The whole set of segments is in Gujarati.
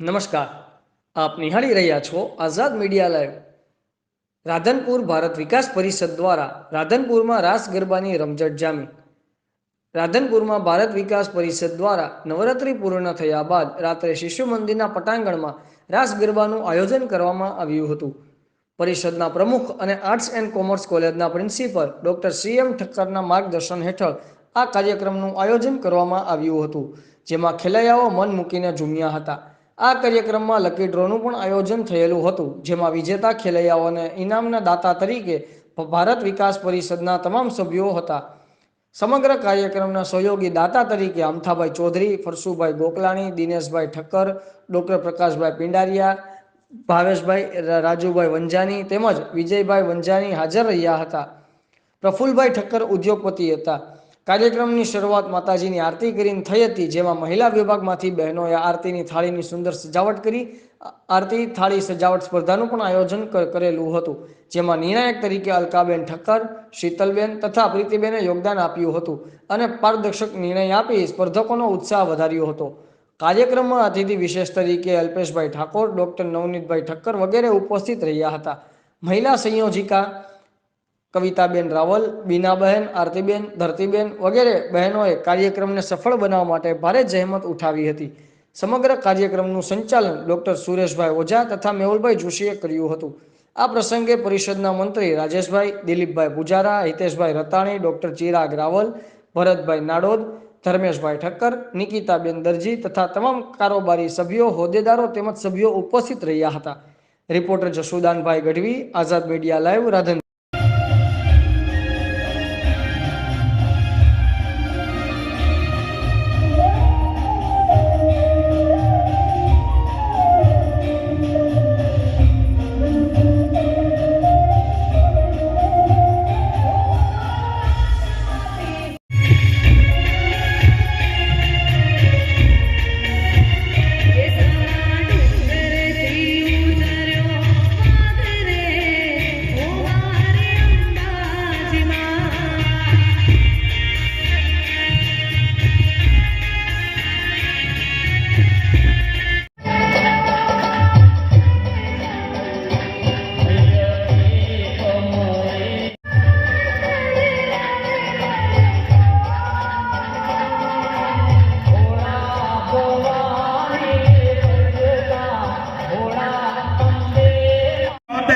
નમસ્કાર. આપ નિહાળી રહ્યા છો આઝાદ મીડિયા લાઈવ. રાધનપુર ભારત વિકાસ પરિષદ દ્વારા રાધનપુરમાં રાસ ગરબાની રમઝટ જામી. રાધનપુરમાં ભારત વિકાસ પરિષદ દ્વારા નવરાત્રિ પૂર્ણ થયા બાદ રાત્રે શિશુ મંદિરના પટાંગણમાં રાસ ગરબાનું આયોજન કરવામાં આવ્યું હતું. પરિષદના પ્રમુખ અને આર્ટ્સ એન્ડ કોમર્સ કોલેજના પ્રિન્સિપલ ડોક્ટર સી એમ ઠક્કરના માર્ગદર્શન હેઠળ આ કાર્યક્રમનું આયોજન કરવામાં આવ્યું હતું, જેમાં ખેલૈયાઓ મન મૂકીને ઝૂમ્યા હતા. આ કાર્યક્રમમાં લકી ડ્રોનું પણ આયોજન થયેલું હતું, જેમાં વિજેતા ખેલૈયાઓને ઇનામના દાતા તરીકે ભારત વિકાસ પરિષદના તમામ સભ્યો હતા. સમગ્ર કાર્યક્રમના સહયોગી દાતા તરીકે અમથાભાઈ ચૌધરી, ફરસુભાઈ ગોકલાણી, દિનેશભાઈ ઠક્કર, ડૉક્ટર પ્રકાશભાઈ પિંડારિયા, ભાવેશભાઈ રાજુભાઈ વંજાની તેમજ વિજયભાઈ વંજાની હાજર રહ્યા હતા. પ્રફુલભાઈ ઠક્કર ઉદ્યોગપતિ હતા. કાર્યક્રમની શરૂઆત માતાજીની આરતી કરીને થઈ હતી, જેમાં મહિલા વિભાગમાંથી બહેનોએ આરતીની થાળીની સુંદર સજાવટ કરી આરતી થાળી સજાવટ સ્પર્ધાનું પણ આયોજન કરેલું હતું, જેમાં નિર્ણાયક તરીકે અલકાબેન ઠક્કર, શીતલબેન તથા પ્રીતિબેને યોગદાન આપ્યું હતું અને પારદર્શક નિર્ણય આપી સ્પર્ધકોનો ઉત્સાહ વધાર્યો હતો. કાર્યક્રમમાં અતિથિ વિશેષ તરીકે અલ્પેશભાઈ ઠાકોર, ડોક્ટર નવનીતભાઈ ઠક્કર વગેરે ઉપસ્થિત રહ્યા હતા. મહિલા સંયોજિકા કવિતાબેન રાવલ, બીનાબહેન, આરતીબેન, ધરતીબેન વગેરે બહેનોએ કાર્યક્રમને સફળ બનાવવા માટે ભારે જહેમત ઉઠાવી હતી. સમગ્ર કાર્યક્રમનું સંચાલન ડોક્ટર સુરેશભાઈ ઓઝા તથા મેહુલભાઈ જોશીએ કર્યું હતું. આ પ્રસંગે પરિષદના મંત્રી રાજેશભાઈ, દિલીપભાઈ પુજારા, હિતેશભાઈ રતાણી, ડોક્ટર ચિરાગ રાવલ, ભરતભાઈ નાડોદ, ધર્મેશભાઈ ઠક્કર, નિકિતાબેન દરજી તથા તમામ કારોબારી સભ્યો, હોદ્દેદારો તેમજ સભ્યો ઉપસ્થિત રહ્યા હતા. Reporter Jasudanbhai Gadhvi, Azad media live, Randhan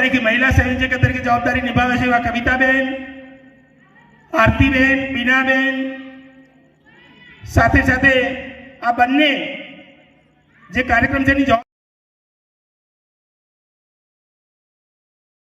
જવાબદારી કે મહિલા સંયોજક તરીકે જવાબદારી નિભાવે છે એવા કવિતાબેન, આરતીબેન બીનાબેન સાથે સાથે આ બંને જે કાર્યક્રમ છે એની